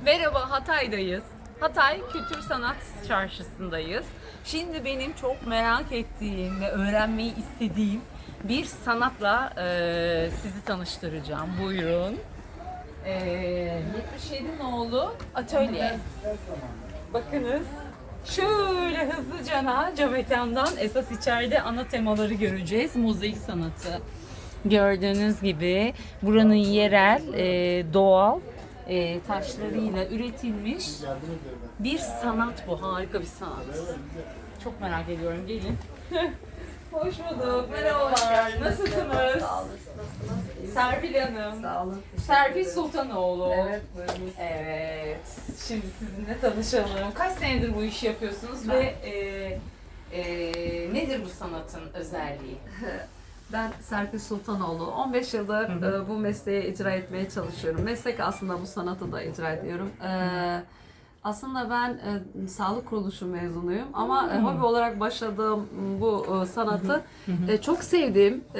Merhaba Hatay'dayız. Hatay Kültür Sanat Çarşısı'ndayız. Şimdi benim çok merak ettiğim ve öğrenmeyi istediğim bir sanatla e, sizi tanıştıracağım. Buyurun. E, 77 nolu atölye. Bakınız. Şöyle hızlıca cam mekandan esas içeride ana temaları göreceğiz. Mozaik sanatı. Gördüğünüz gibi buranın yerel, e, doğal e, taşlarıyla üretilmiş bir sanat bu. Harika bir sanat. Çok merak ediyorum. Gelin. Hoş bulduk. Merhabalar. Nasılsınız? Sağ. Nasılsınız? Serpil Hanım. Sağ olun. Serpil Sultanoğlu. Evet, buyurunuz. Evet. Şimdi sizinle tanışalım. Kaç senedir bu işi yapıyorsunuz ve e, e, nedir bu sanatın özelliği? Ben Serpil Sultanoğlu. 15 yıldır Hı e, bu mesleği icra etmeye çalışıyorum. Meslek aslında bu sanatı da icra ediyorum. E, aslında ben e, sağlık kuruluşu mezunuyum ama e, Hmm. hobi olarak başladığım bu e, sanatı e, çok sevdim. E,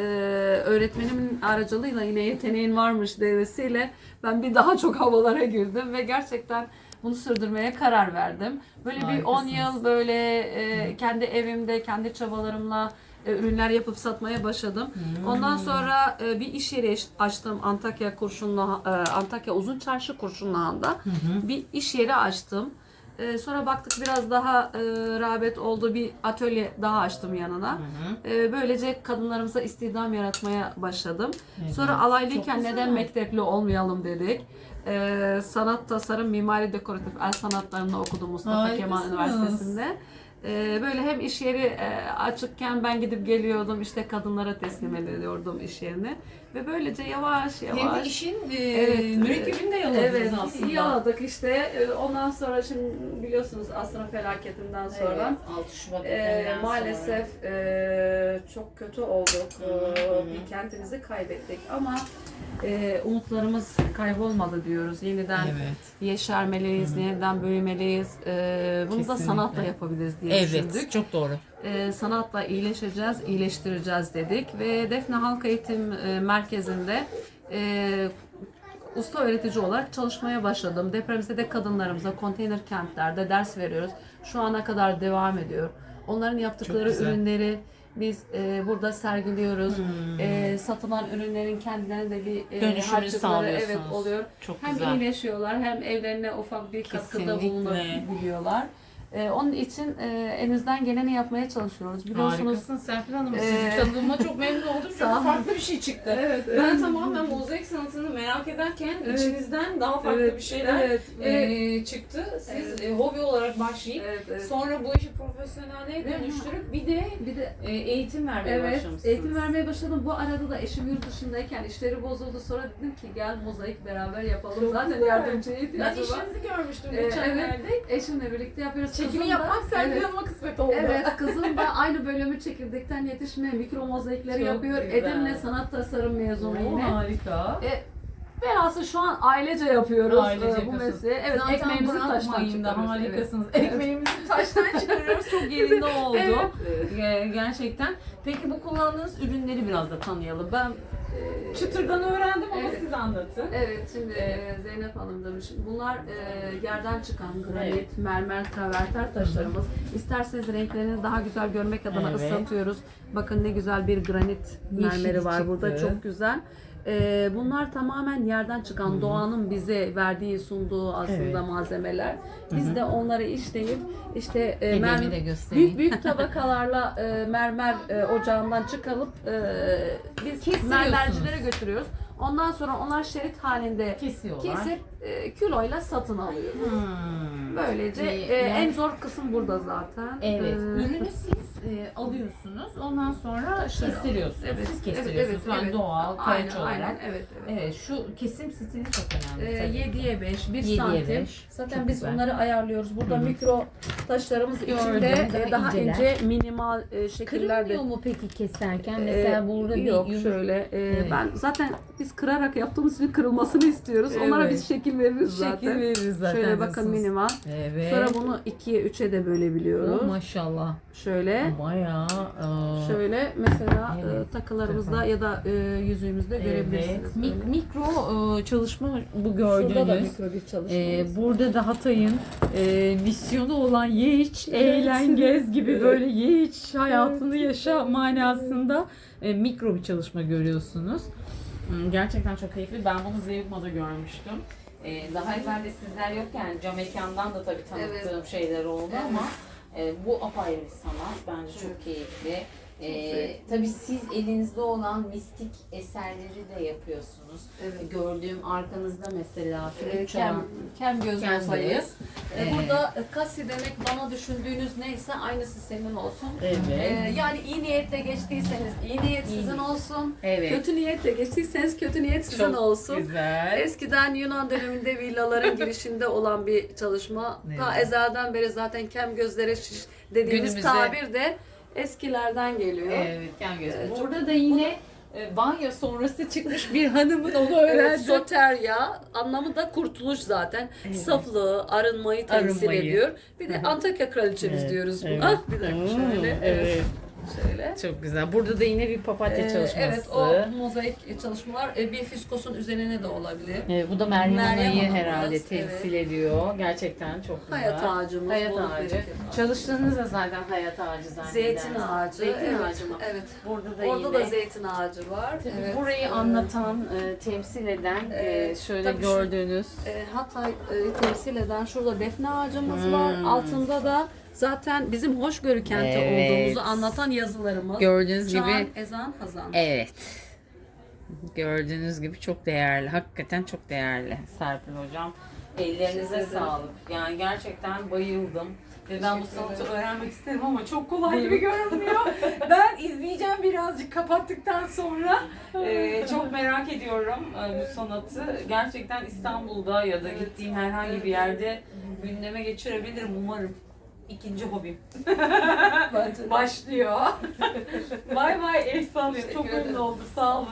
öğretmenimin aracılığıyla yine yeteneğin varmış devesiyle ben bir daha çok havalara girdim ve gerçekten bunu sürdürmeye karar verdim. Böyle bir 10 Harikasınız. yıl böyle e, kendi evimde kendi çabalarımla e, ürünler yapıp satmaya başladım. Ondan sonra e, bir iş yeri aç- açtım Antakya Kurşunlu e, Antakya Uzun Çarşı Kurşunluhan'da. Bir iş yeri açtım. E, sonra baktık biraz daha e, rağbet oldu. Bir atölye daha açtım yanına. E, böylece kadınlarımıza istihdam yaratmaya başladım. Sonra alaylıyken neden mektepli olmayalım dedik. E, sanat tasarım mimari dekoratif el sanatlarını okudum Mustafa Kemal. Üniversitesi'nde. Ee, böyle hem iş yeri e, açıkken ben gidip geliyordum işte kadınlara teslim ediyordum iş yerini ve böylece yavaş yavaş Hem de işin e, Evet, mürekkebini de yaladınız evet, aslında. yaladık işte E, ondan sonra şimdi biliyorsunuz asrın felaketinden sonra Evet, 6 Şubat e, maalesef e, çok kötü olduk E, Hı hı. bir kentimizi kaybettik ama e, umutlarımız kaybolmadı diyoruz yeniden. Evet. yeşermeliyiz, yeniden büyümeliyiz. Ee, bunu da Kesinlikle. sanatla yapabiliriz diye düşündük. Evet, çok doğru. Ee, sanatla iyileşeceğiz, iyileştireceğiz dedik ve Defne Halk Eğitim e, Merkezi'nde e, usta öğretici olarak çalışmaya başladım. Depremzede kadınlarımıza konteyner kentlerde ders veriyoruz. Şu ana kadar devam ediyor. Onların yaptıkları ürünleri biz e, burada sergiliyoruz. Hmm. E, satılan ürünlerin kendilerine de bir e, Dönüşümünü harcamaları sağlıyorsunuz. evet oluyor. Çok Hem güzel. iyileşiyorlar hem evlerine ufak bir katkıda Kesinlikle. bulunabiliyorlar. Ee, onun için e, elimizden geleni yapmaya çalışıyoruz. Biliyorsunuz Harikasın Serpil Hanım. Sizi tanıdığıma çok memnun oldum. Sağ Çok olun. farklı bir şey çıktı. Evet, Ben tamamen mozaik sanatını merak ederken Evet. içinizden daha farklı Evet, bir şeyler evet, e, çıktı. Siz Evet. e, hobi olarak başlayıp evet, evet. sonra bu işi profesyonelliğe Evet. dönüştürüp bir de bir de e, eğitim vermeye Evet, başlamışsınız. eğitim vermeye başladım. Bu arada da eşim yurt dışındayken işleri bozuldu. Sonra dedim ki gel mozaik beraber yapalım. Çok Zaten güzel. yardımcıya Ben ihtiyacı var. işinizi görmüştüm Ee, geçenlerde. Eşimle birlikte yapıyoruz. Çekimi yapmak Serpil Evet. Kısmet oldu. Evet, kızım da aynı bölümü çekirdekten yetişme mikro mozaikleri Çok yapıyor. güzel. Edirne sanat tasarım mezunu yine. harika. E, velhasıl şu an ailece yapıyoruz Ailece e, bu mesleği. Evet, Zaten ekmeğimizi taştan çıkarıyoruz. harikasınız. Evet. Ekmeğimizi taştan çıkarıyoruz. Çok yerinde oldu. Evet. Ge- Gerçekten. Peki bu kullandığınız ürünleri biraz da tanıyalım. Ben E, çıtırdan öğrendim ama Evet. siz anlatın. Evet şimdi Evet. e, Zeynep Hanım demiş. Bunlar e, yerden çıkan granit, Evet. mermer, traverter taşlarımız. İsterseniz renklerini daha güzel görmek adına Evet. ıslatıyoruz. Bakın ne güzel bir granit mermeri var burada. çıktı. Çok güzel. E, bunlar tamamen yerden çıkan doğanın bize verdiği, sunduğu aslında Evet. malzemeler. Biz de onları işleyip işte e, göstereyim. büyük büyük tabakalarla e, mermer e, ocağından çıkarıp e, biz mermercilere götürüyoruz. Ondan sonra onlar şerit halinde Kesiyorlar. kesip e, kiloyla satın alıyoruz. Hmm. Böylece e, yani- en zor kısım burada zaten. Evet. Ee, Ürünü siz e, alıyorsunuz. Ondan sonra Taşları kestiriyorsunuz. evet, siz evet, kestiriyorsunuz. evet, yani evet. doğal, aynen, olarak. aynen, evet, evet. Evet. Şu kesim stili çok önemli. Ee, tabii. 7'ye 5, 1 7'ye santim. Zaten Çok biz güzel. bunları ayarlıyoruz. Burada mikro taşlarımız içinde daha e, daha inceler. ince minimal e, şekillerde. Kırılmıyor mu peki keserken? Ee, Mesela burada bir yok yumru- şöyle. e, Evet. Ben zaten biz kırarak yaptığımız için kırılmasını istiyoruz. Onlara Evet. biz şekil veririz zaten. Şekil veririz zaten. Şöyle bakın minimal. Evet. Sonra bunu ikiye, üçe de bölebiliyoruz. Oh, maşallah. Şöyle. Bayağı. aa, Şöyle mesela Evet. e, takılarımızda ya da e, yüzüğümüzde Evet. görebilirsiniz. Mi- mikro e, çalışma bu Şurada da gördüğünüz. mikro bir çalışmamız. Ee, burada da Hatay'ın e, misyonu olan ye iç, eğlen, gez gibi böyle ye iç hayatını yaşa manasında e, mikro bir çalışma görüyorsunuz. Hmm, Gerçekten çok keyifli. Ben bunu Zevma'da görmüştüm. Ee, daha evvel de sizler yokken cam mekandan da tabii tanıttığım şeyler oldu Evet. ama e, bu apayrı bir sanat. Bence çok keyifli. Ee, tabii siz elinizde olan mistik eserleri de yapıyorsunuz. Evet. Gördüğüm arkanızda mesela E, flüt kem, çalan kem göz Kem göz. Ee, burada e, kasi demek bana düşündüğünüz neyse aynısı senin olsun. Evet. E, yani iyi niyetle geçtiyseniz iyi niyet İyi sizin niyet. olsun. Evet. Kötü niyetle geçtiyseniz kötü niyet sizin Çok olsun. Güzel. Eskiden Yunan döneminde villaların girişinde olan bir çalışma. Ta Evet. ezelden beri zaten kem gözlere şiş dediğimiz Günümüze- tabir de eskilerden geliyor. Evet, kem göz. Evet, Burada da yine e, banyo sonrası çıkmış bir hanımın onu Evet, öğrendim. soterya anlamı da kurtuluş zaten. Evet. Saflığı, arınmayı temsil Arınmayı. ediyor. Bir de. Antakya kraliçemiz Evet, diyoruz evet. buna. Bir dakika şöyle. evet. Şöyle. Çok güzel. Burada da yine bir papatya Ee, çalışması. evet o mozaik çalışmalar e, bir fiskosun üzerine de olabilir. Evet, bu da Meryem, Meryem Ana'yı herhalde evet. temsil ediyor. Gerçekten çok güzel. Hayat ağacımız. Hayat ağacı. Çalıştığınız da zaten hayat ağacı zannedersiniz. Zeytin ağacı. Zeytin evet, ağacı mı? Evet. Burada da Orada yine. da zeytin ağacı var. Tabii Evet. burayı Ee, anlatan, e, temsil eden e, şöyle tabii şu- gördüğünüz e, Hatay e, temsil eden şurada defne ağacımız var. Hmm. Altında da zaten bizim hoşgörü kenti Evet. olduğumuzu anlatan yazılarımız. gördüğünüz Çağan, gibi ezan, hazan. Evet. Gördüğünüz gibi çok değerli. Hakikaten çok değerli Serpil Hocam. Ellerinize sağlık. Yani gerçekten bayıldım. Ve ben bu sanatı öğrenmek isterim ama çok kolay gibi görünmüyor. ben izleyeceğim birazcık kapattıktan sonra. Ee, çok merak ediyorum e, bu sanatı. Gerçekten İstanbul'da ya da gittiğim herhangi bir yerde gündeme geçirebilirim umarım. İkinci hobim Bence de. başlıyor. bay bay sallıyor. Çok Teşekkür ederim. memnun oldum. Sağ olun.